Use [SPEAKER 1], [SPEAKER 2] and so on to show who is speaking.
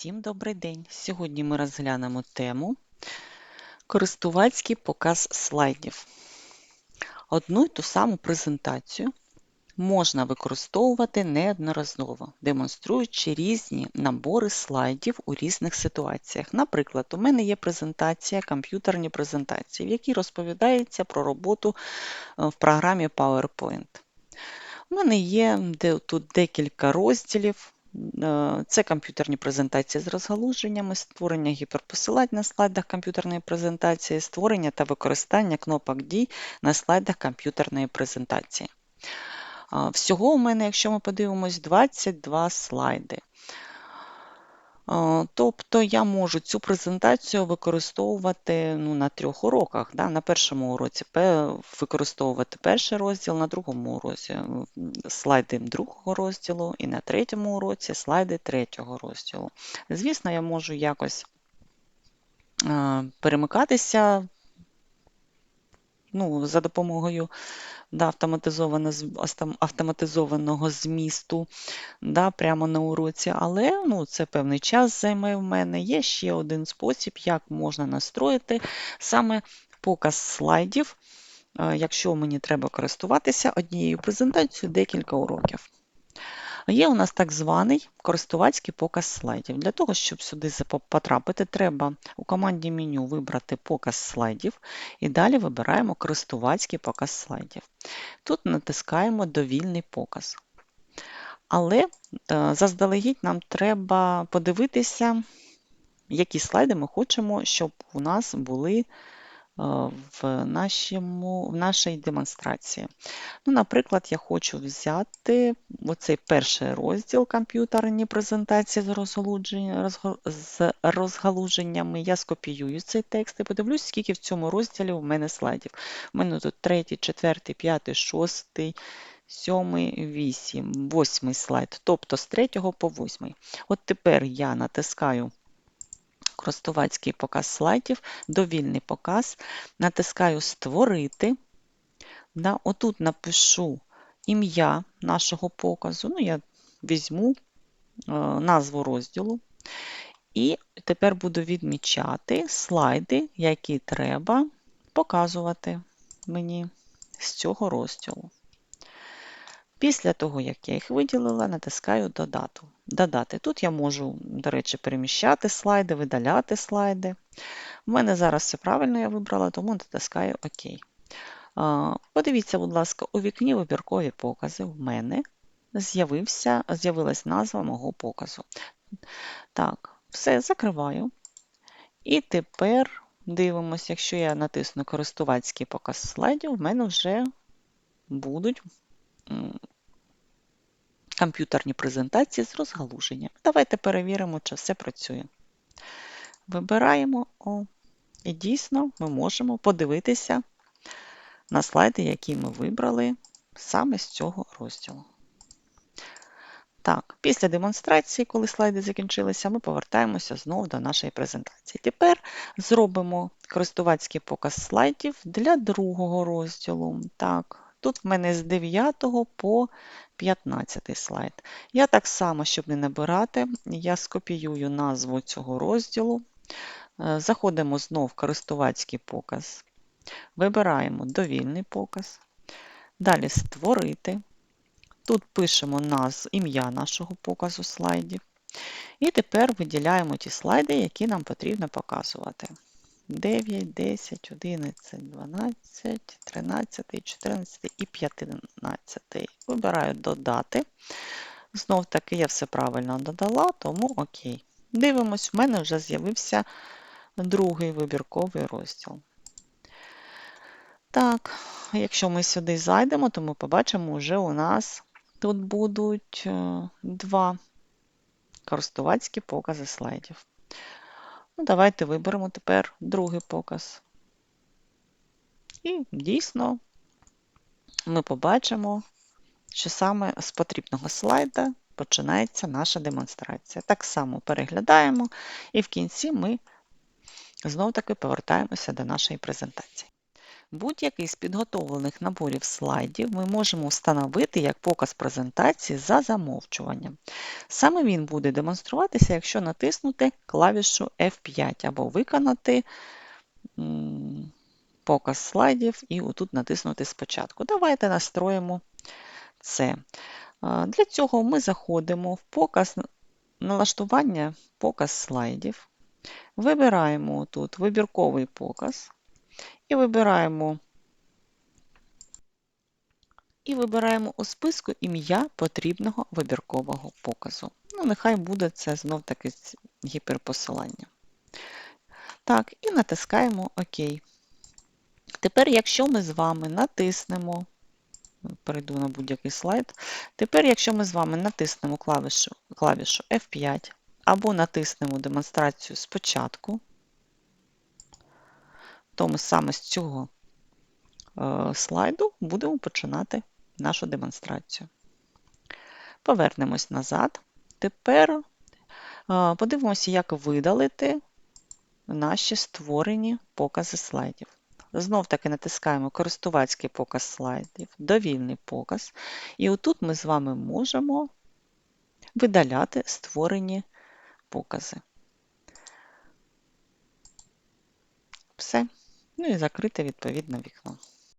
[SPEAKER 1] Всім добрий день! Сьогодні ми розглянемо тему Користувацький показ слайдів. Одну й ту саму презентацію можна використовувати неодноразово, демонструючи різні набори слайдів у різних ситуаціях. Наприклад, у мене є презентація, комп'ютерні презентації, в якій розповідається про роботу е, в програмі PowerPoint. У мене є тут декілька розділів. Е, це комп'ютерні презентації з розгалуженнями, створення гіперпосилань на слайдах комп'ютерної презентації, створення та використання кнопок дій на слайдах комп'ютерної презентації. Всього у мене, якщо ми подивимось, 22 слайди. Тобто я можу цю презентацію використовувати ну, на трьох уроках. Да? На першому уроці використовувати перший розділ, на другому уроці слайди другого розділу, і на третьому уроці слайди третього розділу. Звісно, я можу якось перемикатися ну, за допомогою да, автоматизованого змісту да, прямо на уроці, але ну, це певний час займе в мене. Є ще один спосіб, як можна настроїти саме показ слайдів, е, якщо мені треба користуватися однією презентацією декілька уроків. Є у нас так званий користувацький показ слайдів. Для того, щоб сюди потрапити, треба у команді меню вибрати показ слайдів і далі вибираємо користувацький показ слайдів. Тут натискаємо Довільний показ. Але е, заздалегідь нам треба подивитися, які слайди ми хочемо, щоб у нас були в нашому, в нашій демонстрації. Ну, Наприклад, я хочу взяти оцей перший розділ комп'ютерні презентації з, розгалуженнями. Я скопіюю цей текст і подивлюсь, скільки в цьому розділі у мене слайдів. У мене тут третій, четвертий, п'ятий, шостий. Сьомий, вісім, восьмий слайд, тобто з третього по восьмий. От тепер я натискаю користувацький показ слайдів, довільний показ. Натискаю Створити. Да, Отут напишу ім'я нашого показу. Ну, Я візьму е, назву розділу. І тепер буду відмічати слайди, які треба показувати мені з цього розділу. Після того, як я їх виділила, натискаю Додату. Додати. Тут я можу, до речі, переміщати слайди, видаляти слайди. У мене зараз все правильно я вибрала, тому натискаю ОК. Подивіться, будь ласка, у вікні вибіркові покази в мене з'явилась назва мого показу. Так, все, закриваю. І тепер дивимося, якщо я натисну користувацький показ слайдів, в мене вже будуть комп'ютерні презентації з розгалуженням. Давайте перевіримо, чи все працює. Вибираємо О. І дійсно ми можемо подивитися на слайди, які ми вибрали саме з цього розділу. Так, після демонстрації, коли слайди закінчилися, ми повертаємося знову до нашої презентації. Тепер зробимо користувацький показ слайдів для другого розділу. Так, Тут в мене з 9 по 15 слайд. Я так само, щоб не набирати, я скопіюю назву цього розділу. Е, заходимо знову в користувацький показ. Вибираємо довільний показ. Далі створити. Тут пишемо ім'я нашого показу слайдів. І тепер виділяємо ті слайди, які нам потрібно показувати. 9, 10, 11, 12, 13, 14 і 15. Вибираю додати. Знов таки я все правильно додала, тому окей. Дивимось, в мене вже з'явився другий вибірковий розділ. Так, якщо ми сюди зайдемо, то ми побачимо, вже у нас тут будуть е, два користувацькі покази слайдів. Ну, Давайте виберемо тепер другий показ. І дійсно ми побачимо, що саме з потрібного слайда починається наша демонстрація. Так само переглядаємо, і в кінці ми знов-таки повертаємося до нашої презентації. Будь-який з підготовлених наборів слайдів ми можемо встановити як показ презентації за замовчуванням. Саме він буде демонструватися, якщо натиснути клавішу F5 або виконати показ слайдів і отут натиснути спочатку. Давайте настроїмо це. Для цього ми заходимо в показ налаштування показ слайдів. Вибираємо тут вибірковий показ і вибираємо і вибираємо у списку ім'я потрібного вибіркового показу. Ну, нехай буде це знов-таки гіперпосилання. Так, і натискаємо ОК. Тепер, якщо ми з вами натиснемо, перейду на будь-який слайд. Тепер, якщо ми з вами натиснемо клавішу, клавішу F5 або натиснемо демонстрацію спочатку, то ми саме з цього е, слайду будемо починати нашу демонстрацію. Повернемось назад. Тепер е, подивимося, як видалити наші створені покази слайдів. Знов таки натискаємо користувацький показ слайдів, довільний показ. І отут ми з вами можемо видаляти створені покази. Все. Ну і закрити відповідне вікно.